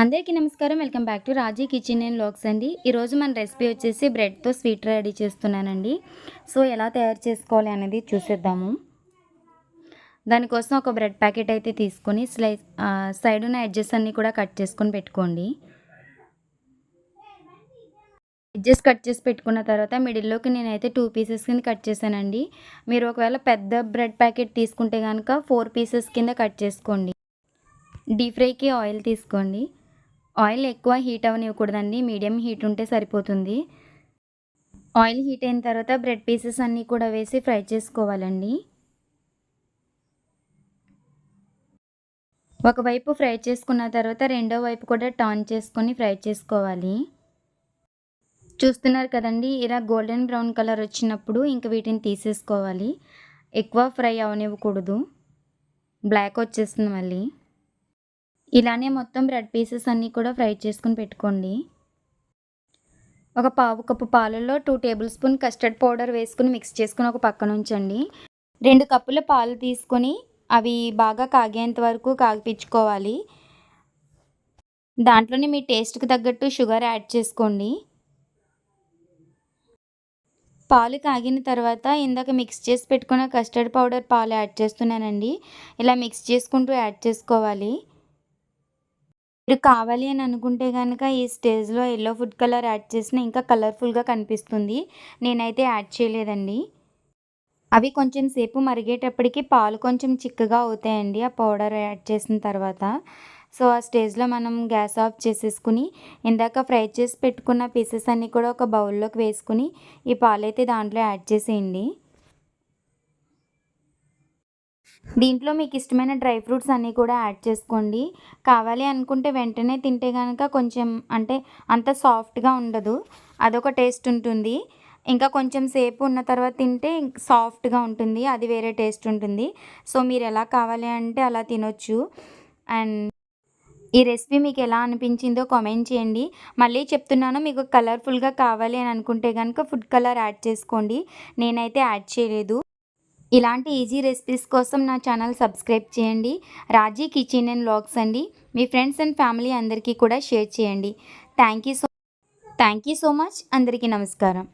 అందరికీ నమస్కారం. Welcome back to Raji kitchen and lakhs అండి. ఈరోజు మన రెసిపీ వచ్చేసి బ్రెడ్తో స్వీట్ రెడీ చేస్తున్నానండి. సో ఎలా తయారు చేసుకోవాలి అనేది చూసేద్దాము. దానికోసం ఒక బ్రెడ్ ప్యాకెట్ అయితే తీసుకొని స్లై సైడ్ ఉన్న ఎడ్జెస్ అన్నీ కూడా కట్ చేసుకొని పెట్టుకోండి. ఎడ్జెస్ కట్ చేసి పెట్టుకున్న తర్వాత మిడిల్లోకి నేనైతే టూ పీసెస్ కింద కట్ చేశానండి. మీరు ఒకవేళ పెద్ద బ్రెడ్ ప్యాకెట్ తీసుకుంటే కనుక ఫోర్ పీసెస్ కింద కట్ చేసుకోండి. డీప్ ఫ్రైకి ఆయిల్ తీసుకోండి. ఆయిల్ ఎక్కువ హీట్ అవనివ్వకూడదండి మీడియం హీట్ ఉంటే సరిపోతుంది. ఆయిల్ హీట్ అయిన తర్వాత బ్రెడ్ పీసెస్ అన్నీ కూడా వేసి ఫ్రై చేసుకోవాలండి. ఒకవైపు ఫ్రై చేసుకున్న తర్వాత రెండో వైపు కూడా టర్న్ చేసుకొని ఫ్రై చేసుకోవాలి. చూస్తున్నారు కదండి ఇలా గోల్డెన్ బ్రౌన్ కలర్ వచ్చినప్పుడు ఇంక వీటిని తీసేసుకోవాలి. ఎక్కువ ఫ్రై అవనివ్వకూడదు బ్లాక్ వచ్చేస్తుంది మళ్ళీ. ఇలానే మొత్తం బ్రెడ్ పీసెస్ అన్నీ కూడా ఫ్రై చేసుకుని పెట్టుకోండి. ఒక పావు కప్పు పాలలో two tablespoon custard powder వేసుకుని మిక్స్ చేసుకుని ఒక పక్కన ఉంచండి. రెండు కప్పుల పాలు తీసుకొని అవి బాగా కాగేంత వరకు కాగిపించుకోవాలి. దాంట్లోనే మీ టేస్ట్కి తగ్గట్టు షుగర్ యాడ్ చేసుకోండి. పాలు కాగిన తర్వాత ఇందాక మిక్స్ చేసి పెట్టుకున్న కస్టర్డ్ పౌడర్ పాలు యాడ్ చేస్తున్నానండి. ఇలా మిక్స్ చేసుకుంటూ యాడ్ చేసుకోవాలి. మీరు కావాలి అని అనుకుంటే కనుక ఈ స్టేజ్లో ఎల్లో ఫుడ్ కలర్ యాడ్ చేసిన ఇంకా కలర్ఫుల్గా కనిపిస్తుంది. నేనైతే యాడ్ చేయలేదండి. అవి కొంచెం సేపు మరిగేటప్పటికి పాలు కొంచెం చిక్కగా అవుతాయండి. ఆ పౌడర్ యాడ్ చేసిన తర్వాత. సో ఆ స్టేజ్లో మనం గ్యాస్ ఆఫ్ చేసేసుకుని ఇందాక ఫ్రై చేసి పెట్టుకున్న పీసెస్ అన్నీ కూడా ఒక బౌల్లోకి వేసుకుని ఈ పాలైతే దాంట్లో యాడ్ చేసేయండి. దీంట్లో మీకు ఇష్టమైన డ్రై ఫ్రూట్స్ అన్నీ కూడా యాడ్ చేసుకోండి. కావాలి అనుకుంటే వెంటనే తింటే కనుక కొంచెం అంటే అంత సాఫ్ట్గా ఉండదు. అదొక టేస్ట్ ఉంటుంది. ఇంకా కొంచెం సేపు ఉన్న తర్వాత తింటే సాఫ్ట్గా ఉంటుంది. అది వేరే టేస్ట్ ఉంటుంది. సో మీరు ఎలా కావాలి అంటే అలా తినొచ్చు. అండ్ ఈ రెసిపీ మీకు ఎలా అనిపించిందో కామెంట్ చేయండి. మళ్ళీ చెప్తున్నాను మీకు కలర్ఫుల్గా కావాలి అని అనుకుంటే కనుక ఫుడ్ కలర్ యాడ్ చేసుకోండి. నేనైతే యాడ్ చేయలేదు. ఇలాంటి ఈజీ రెసిపీస్ కోసం నా ఛానల్ సబ్స్క్రైబ్ చేయండి. రాజీ కిచెన్ అండ్ లాగ్స్ అండి. మీ ఫ్రెండ్స్ అండ్ ఫ్యామిలీ అందరికీ కూడా షేర్ చేయండి. Thank you so thank you so much అందరికీ నమస్కారం.